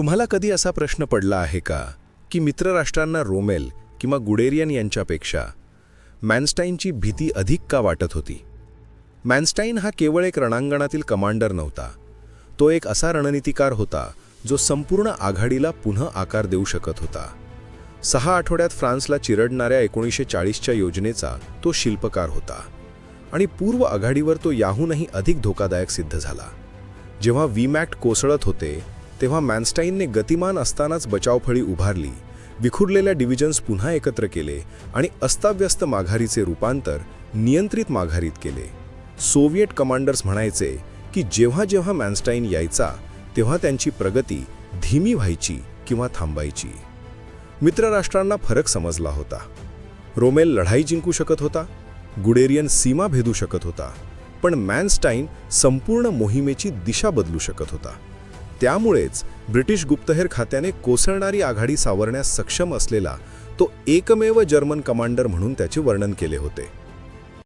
तुम्हाला कधी असा प्रश्न पडला आहे का? की मित्रराष्ट्रांना रोमेल किंवा गुडेरियन यांच्यापेक्षा मॅनस्टाईनची भीती अधिक का वाटत होती? मॅन्स्टाईन हा केवळ एक रणांगणातील कमांडर नव्हता. तो एक असा रणनीतिकार होता जो संपूर्ण आघाडीला पुन्हा आकार देऊ शकत होता. सहा आठवड्यात फ्रान्सला चिरडणाऱ्या एकोणीसशे चाळीसच्या योजनेचा तो शिल्पकार होता आणि पूर्व आघाडीवर तो याहूनही अधिक धोकादायक सिद्ध झाला. जेव्हा व्हीमॅक्ट कोसळत होते तेव्हा मॅनस्टाईनने गतिमान असतानाच बचावफळी उभारली. विखुरलेल्या डिव्हिजन्स पुन्हा एकत्र केले आणि अस्ताव्यस्त माघारीचे रूपांतर नियंत्रित माघारीत केले. सोव्हिएट कमांडर्स म्हणायचे की जेव्हा जेव्हा मॅनस्टाईन यायचा तेव्हा त्यांची प्रगती धीमी व्हायची किंवा थांबायची. मित्रराष्ट्रांना फरक समजला होता. रोमेल लढाई जिंकू शकत होता गुडेरियन सीमा भेदू शकत होता पण मॅनस्टाईन संपूर्ण मोहिमेची दिशा बदलू शकत होता. त्यामुळेच ब्रिटिश गुप्तहेर खात्याने कोसळणारी आघाडी सावरण्यास सक्षम असलेला तो एकमेव जर्मन कमांडर म्हणून त्याचे वर्णन केले होते.